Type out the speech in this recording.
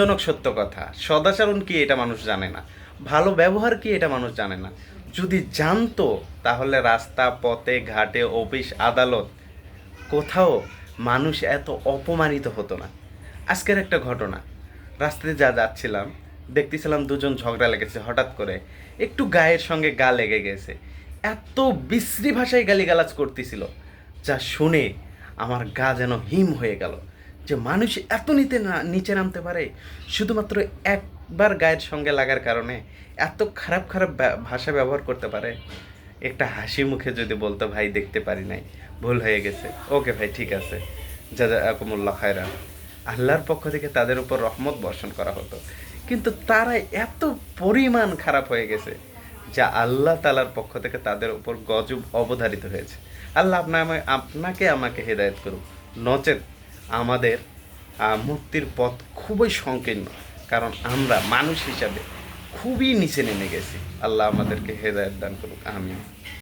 জনক সত্য কথা। সদাচরণ কি এটা মানুষ জানে না? ভালো ব্যবহার কি এটা মানুষ জানে না? যদি জানতো, তাহলে রাস্তা, পথে, ঘাটে, অফিস, আদালত, কোথাও মানুষ এত অপমানিত হতো না। আজকের একটা ঘটনা। রাস্তাতে যা যাচ্ছিলাম, দেখতেছিলাম দুজন ঝগড়া লেগেছে হঠাৎ করে। একটু গায়ের সঙ্গে গা লেগে গেছে। এত বিশ্রী ভাষায় গালিগালাজ করতেছিল, যা শুনে আমার গা যেন হিম হয়ে গেল। যে মানুষ এত নিতে না, নিচে নামতে পারে, শুধুমাত্র একবার গায়ের সঙ্গে লাগার কারণে এত খারাপ খারাপ ভাষা ব্যবহার করতে পারে। একটা হাসি মুখে যদি বলতো, ভাই, দেখতে পারি নাই, ভুল হয়ে গেছে। ওকে ভাই, ঠিক আছে। যা যা আকুমুল্লাহ খায়রা আল্লাহর পক্ষ থেকে তাদের উপর রহমত বর্ষণ করা হতো। কিন্তু তারা এত পরিমাণ খারাপ হয়ে গেছে যা আল্লাহ তালার পক্ষ থেকে তাদের উপর গজব অবধারিত হয়েছে। আল্লাহ আপনা আপনাকে আমাকে হেদায়েত করুক। নচেত আমাদের মুক্তির পথ খুবই সংকীর্ণ। কারণ আমরা মানুষ হিসাবে খুবই নিচে নেমে গেছি। আল্লাহ আমাদেরকে হেদায়ত দান করুক, আমিন।